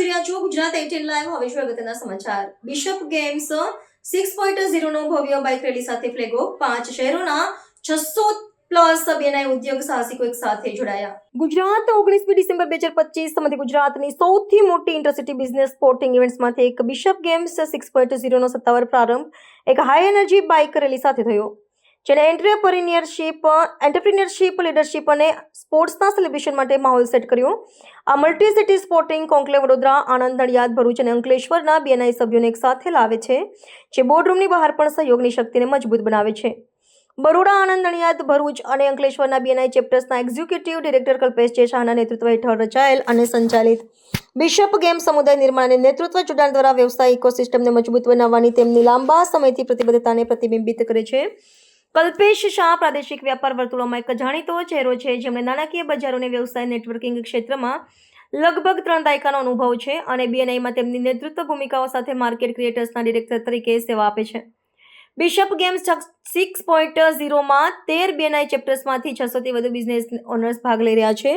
જોઈ રહ્યા છો ગુજરાત એટીન લાઈવ હવે જોઈએ અગત્યના સમાચાર? બિશપ ગેમ્સ સિક્સ પોઈન્ટ ઝીરોનો ભવ્ય બાઇક રેલી સાથે ફ્લેગ ઓફ પાંચ શહેરોના છસો પ્લસ બેનાય ઉદ્યોગ સાહસિકો એક સાથે જોડાયા. ગુજરાત ઓગણીસમી ડિસેમ્બર બે હજાર પચીસ સમગ્ર ગુજરાતની સૌથી મોટી ઇન્ટરસિટી બિઝનેસ સ્પોર્ટિંગ ઇવેન્ટ્સમાંથી એક બિશપ ગેમ્સ સિક્સ પોઈન્ટ ઝીરોનો સત્તાવાર પ્રારંભ એક હાઈ એનર્જી બાઇક રેલી સાથે થયો. જેને એન્ટરપ્રિન્યોરશિપ એન્ટરપ્રિન્યોરશિપ લીડરશિપ અને સ્પોર્ટ્સના સેલિબ્રેશન માટે માહોલ સેટ કર્યો. આ multi city sporting conclave Vadodara, Anand, Nadiad, Bharuch અને અંકલેશ્વરના બીએનઆઈ સભ્યોને એક સાથે લાવે છે, જે બોર્ડરૂમની બહાર પણ સહયોગની શક્તિને મજબૂત બનાવે છે. બરોડા, આણંદ, નડિયાદ, ભરૂચ અને અંકલેશ્વરના બીએનઆઈ ચેપ્ટર્સના એક્ઝિક્યુટિવ ડિરેક્ટર કલ્પેશ જે શાહના નેતૃત્વ હેઠળ રચાયેલ અને સંચાલિત બિશપ ગેમ સમુદાય નિર્માણ અને નેતૃત્વ જોડાણ દ્વારા વ્યવસાય ઇકોસિસ્ટમને મજબૂત બનાવવાની તેમની લાંબા સમયથી પ્રતિબદ્ધતાને પ્રતિબિંબિત કરે છે. કલ્પેશ શાહ પ્રાદેશિક વ્યાપાર વર્તુળોમાં એક જાણીતો ચહેરો છે. જેમણે નાણાકીય બજારો અને વ્યવસાય નેટવર્કિંગ ક્ષેત્રમાં લગભગ ત્રણ દાયકાનો અનુભવ છે અને બીએનઆઈમાં તેમની નેતૃત્વ ભૂમિકાઓ સાથે માર્કેટ ક્રિએટર્સના ડિરેક્ટર તરીકે સેવા આપે છે. બિશપ ગેમ્સ સિક્સ પોઈન્ટ ઝીરોમાં તેર બીએનઆઈ ચેપ્ટર્સમાંથી છસોથી વધુ બિઝનેસ ઓનર્સ ભાગ લઈ રહ્યા છે.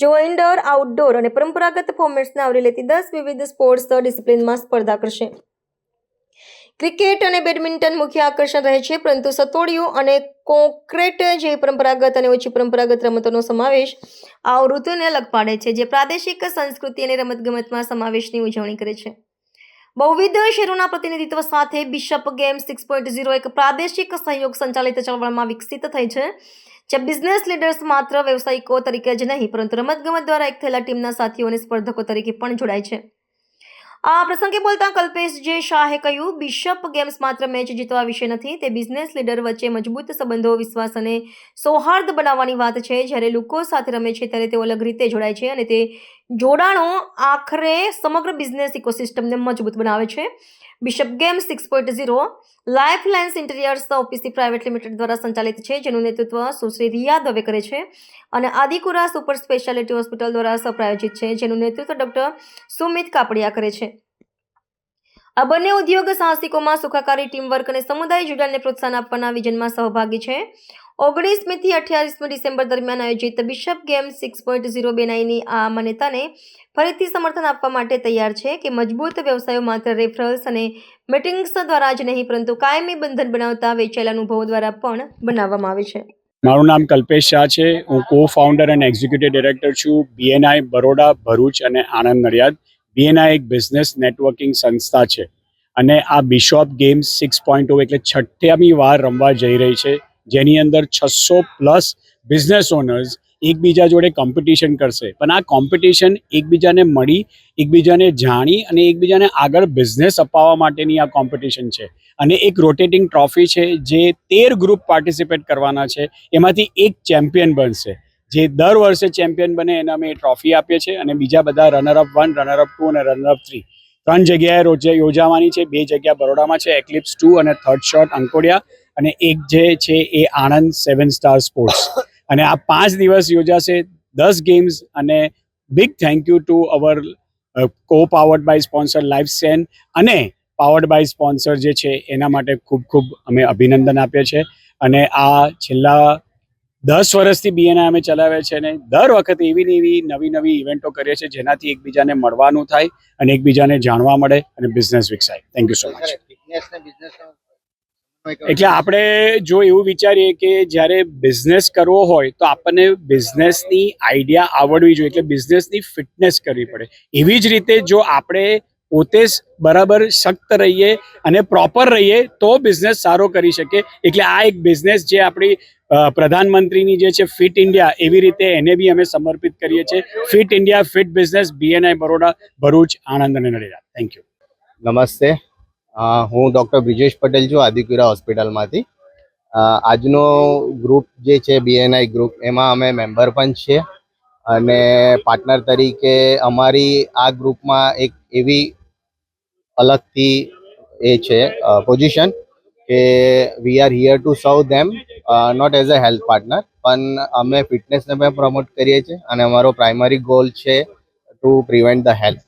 જેઓ ઇન્ડોર આઉટડોર અને પરંપરાગત ફોર્મેટ્સને આવરી લેતી દસ વિવિધ સ્પોર્ટ્સ ડિસિપ્લિનમાં સ્પર્ધા કરશે. ક્રિકેટ અને બેડમિન્ટન મુખ્ય આકર્ષણ રહે છે, પરંતુ સતોડિયું અને કોંક્રેટ જે પરંપરાગત અને ઓછી પરંપરાગત રમતોનો સમાવેશ આ ઋતુને લગપાડે છે, જે પ્રાદેશિક સંસ્કૃતિ અને રમતગમતમાં સમાવેશની ઉજવણી કરે છે. બહુવિધ શહેરોના પ્રતિનિધિત્વ સાથે Bishop game six point zero એક પ્રાદેશિક સહયોગ સંચાલિત ચળવળમાં વિકસિત થઈ છે, જે બિઝનેસ લીડર્સ માત્ર વ્યવસાયિકો તરીકે જ નહીં, પરંતુ રમતગમત દ્વારા એક થયેલા ટીમના સાથીઓ અને સ્પર્ધકો તરીકે પણ જોડાય છે. આ પ્રસંગે બોલતા કલ્પેશ જે શાહે કહ્યું, બિશપ ગેમ્સ માત્ર મેચ જીતવા વિશે નથી, તે બિઝનેસ લીડર વચ્ચે મજબૂત સંબંધો, વિશ્વાસ અને સૌહાર્દ બનાવવાની વાત છે. જ્યારે લોકો સાથે રમે છે, ત્યારે તેઓ અલગ રીતે જોડાય છે અને તે જોડાણો આખરે સમગ્ર બિઝનેસ ઇકોસિસ્ટમને મજબૂત બનાવે છે. Bishop game six point zero life lines interiors OPC private limited દ્વારા સંચાલિત છે, જેનું નેતૃત્વ સુશ્રી રિયા દવે કરે છે અને આદિકુરા સુપર સ્પેશિયાલિટી હોસ્પિટલ દ્વારા સપ્રાયોજિત છે, જેનું નેતૃત્વ ડોક્ટર સુમિત કાપડિયા કરે છે. આ બંને ઉદ્યોગ સાહસિકોમાં સુખાકારી ટીમવર્ક અને સમુદાય જોડાણને પ્રોત્સાહન આપવાના વિઝનમાં સહભાગી છે. ઓગણીસમી થી અઠ્યાવીસમી ડિસેમ્બર દરમિયાન આયોજિત Bishop game six point zero બેનાઈની આ માન્યતાને ફરીથી સમર્થન આપવા માટે તૈયાર છે કે મજબૂત વ્યવસાયો માત્ર રેફરલ્સ અને મીટિંગ્સ દ્વારા જ નહીં, પરંતુ કાયમી બંધન બનાવતા વેચાયેલા અનુભવો દ્વારા પણ બનાવવામાં આવે છે. મારું નામ કલ્પેશ શાહ છે. હું કો ફાઉન્ડર અને એક્ઝિક્યુટિવ ડિરેક્ટર છું. બીએનઆઈ બરોડા, ભરૂચ અને આણંદ નડિયાદ. બીએનઆઈ એક બિઝનેસ નેટવર્કિંગ સંસ્થા છે. અને આ બિશોપ ગેમ્સ સિક્સ પોઈન્ટ એટલે છઠ્ઠામી વાર રમવા જઈ રહી છે. જેની અંદર છસો પ્લસ બિઝનેસ ઓનર્સ એકબીજા જોડે કોમ્પિટિશન કરશે. પણ આ કોમ્પિટિશન એકબીજાને મળી, એકબીજાને જાણી અને એકબીજાને આગળ બિઝનેસ અપાવવા માટેની આ કોમ્પિટિશન છે. અને એક રોટેટિંગ ટ્રોફી છે જે તેર ગ્રુપ પાર્ટિસિપેટ કરવાના છે. એમાંથી એક ચેમ્પિયન બનશે. જે દર વર્ષે ચેમ્પિયન બને એને અમે ટ્રોફી આપીએ છીએ અને બીજા બધા runner up one runner up two અને રનર અપ થ્રી ત્રણ જગ્યાએ રોજે યોજાવાની છે, બે જગ્યા બરોડામાં છે એક્લિપ્સ ટુ અને થર્ડ શોટ અંકોડિયા. અને એક જે છે એ આણંદ સેવન સ્ટાર સ્પોર્ટ્સ. અને આ પાંચ દિવસ યોજાશે, દસ ગેમ્સ અને big thank you to our co powered by sponsor life Sen અને પાવર્ડ બાય સ્પોન્સર જે છે એના માટે ખૂબ ખૂબ અમે અભિનંદન આપીએ છીએ. અને આ છેલ્લા દસ વર્ષથી બીએનઆઈ અમે ચલાવે છે અને દર વખતે એવી એવી નવી નવી ઇવેન્ટો કરીએ છીએ જેનાથી એકબીજાને મળવાનું થાય અને એકબીજાને જાણવા મળે અને બિઝનેસ વિકસાય. થેન્ક યુ સો મચ એટલે આપણે જો એવું વિચારીએ કે જ્યારે બિઝનેસ કરવો હોય તો આપણને બિઝનેસની આઈડિયા આવડવી જોઈએ, એટલે બિઝનેસની ફિટનેસ કરવી પડે. એવી જ રીતે જો આપણે પોતે બરાબર સખ્ત રહીએ અને પ્રોપર રહીએ તો બિઝનેસ સારો કરી શકે. એટલે આ એક બિઝનેસ જે આપણી પ્રધાનમંત્રીની જે છે ફિટ ઇન્ડિયા એવી રીતે એને બી અમે સમર્પિત કરીએ છીએ. Fit India fit business BNI Baroda Bharuch, Anand અને નડિયાદ. થેન્ક યુ નમસ્તે. હું ડૉક્ટર બ્રિજેશ પટેલ છું આદિપુરા હોસ્પિટલમાંથી. આજનો ગ્રુપ જે છે બીએનઆઈ ગ્રુપ એમાં અમે મેમ્બર પણ છીએ. અને પાર્ટનર તરીકે અમારી આ ગ્રુપમાં એક એવી અલગથી એ છે પોઝિશન કે we are here to serve them not as a health partner પણ અમે ફિટનેસને પણ પ્રમોટ કરીએ છીએ અને અમારો પ્રાઇમરી ગોલ છે to prevent the health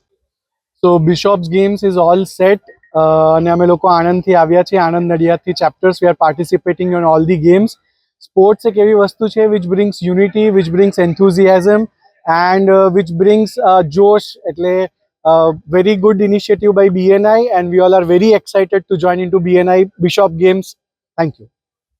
so Bishop's games is all set અને અમે લોકો આણંદથી આવ્યા છીએ, Anand નડિયાદથી chapters we are participating on all the games sports એક એવી વસ્તુ છે which brings unity which brings enthusiasm and which brings જોશ. એટલે very good initiative by BNI and we all are very excited to join in to BNI bishop games thank you.